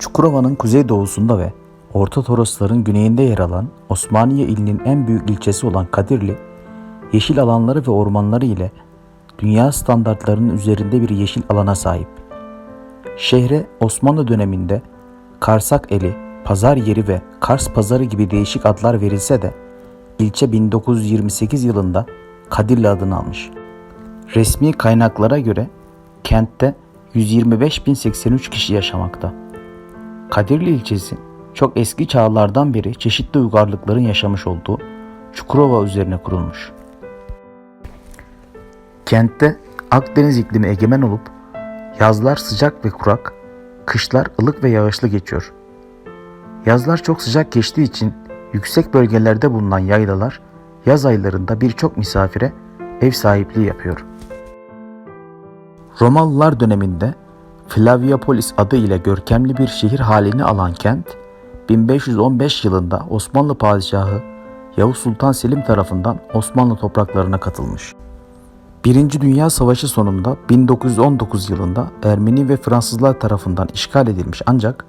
Çukurova'nın kuzeydoğusunda ve Orta Torosların güneyinde yer alan Osmaniye ilinin en büyük ilçesi olan Kadirli, yeşil alanları ve ormanları ile dünya standartlarının üzerinde bir yeşil alana sahip. Şehre Osmanlı döneminde Karsak Eli, Pazar Yeri ve Kars Pazarı gibi değişik adlar verilse de ilçe 1928 yılında Kadirli adını almış. Resmi kaynaklara göre kentte 125.083 kişi yaşamakta. Kadirli ilçesi çok eski çağlardan beri çeşitli uygarlıkların yaşamış olduğu Çukurova üzerine kurulmuş. Kentte Akdeniz iklimi egemen olup yazlar sıcak ve kurak, kışlar ılık ve yağışlı geçiyor. Yazlar çok sıcak geçtiği için yüksek bölgelerde bulunan yaylalar yaz aylarında birçok misafire ev sahipliği yapıyor. Romalılar döneminde Flaviapolis adı ile görkemli bir şehir halini alan kent, 1515 yılında Osmanlı padişahı Yavuz Sultan Selim tarafından Osmanlı topraklarına katılmış. Birinci Dünya Savaşı sonunda 1919 yılında Ermeni ve Fransızlar tarafından işgal edilmiş ancak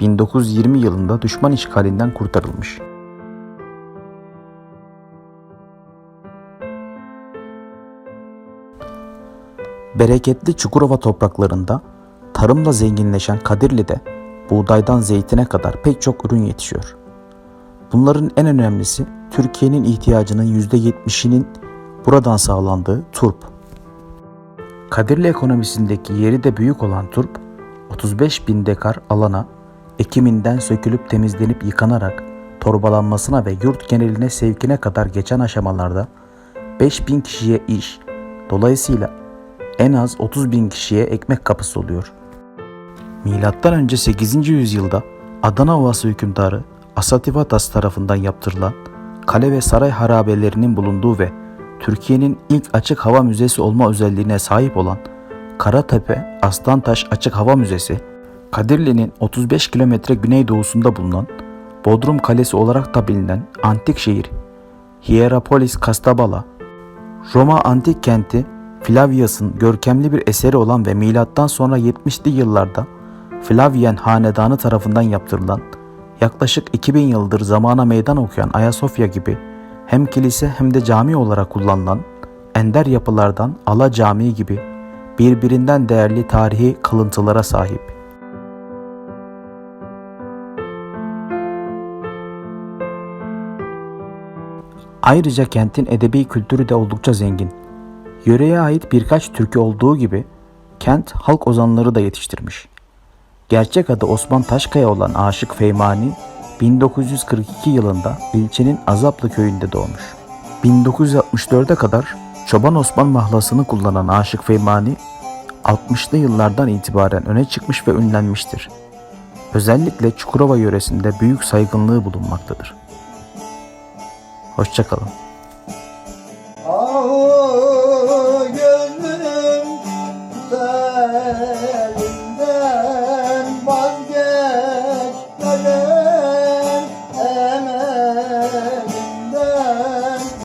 1920 yılında düşman işgalinden kurtarılmış. Bereketli Çukurova topraklarında tarımla zenginleşen Kadirli'de buğdaydan zeytine kadar pek çok ürün yetişiyor. Bunların en önemlisi Türkiye'nin ihtiyacının %70'inin buradan sağlandığı turp. Kadirli ekonomisindeki yeri de büyük olan turp, 35 bin dekar alana ekiminden sökülüp temizlenip yıkanarak torbalanmasına ve yurt geneline sevkine kadar geçen aşamalarda 5 bin kişiye iş, dolayısıyla en az 30 bin kişiye ekmek kapısı oluyor. Önce 8. yüzyılda Adana Ovası hükümdarı Asativatas tarafından yaptırılan kale ve saray harabelerinin bulunduğu ve Türkiye'nin ilk açık hava müzesi olma özelliğine sahip olan Karatepe Aslantaş Açık Hava Müzesi, Kadirli'nin 35 kilometre güneydoğusunda bulunan Bodrum Kalesi olarak da bilinen antik şehir Hierapolis Kastabala, Roma antik kenti Flavius'un görkemli bir eseri olan ve milattan sonra 70'li yıllarda Flavian hanedanı tarafından yaptırılan yaklaşık 2000 yıldır zamana meydan okuyan Ayasofya gibi hem kilise hem de cami olarak kullanılan ender yapılardan Ala Camii gibi birbirinden değerli tarihi kalıntılara sahip. Ayrıca kentin edebi kültürü de oldukça zengin. Yöreye ait birkaç türkü olduğu gibi kent halk ozanları da yetiştirmiş. Gerçek adı Osman Taşkaya olan Aşık Feymani 1942 yılında ilçenin Azaplı köyünde doğmuş. 1964'e kadar Çoban Osman mahlasını kullanan Aşık Feymani 60'lı yıllardan itibaren öne çıkmış ve ünlenmiştir. Özellikle Çukurova yöresinde büyük saygınlığı bulunmaktadır. Hoşçakalın.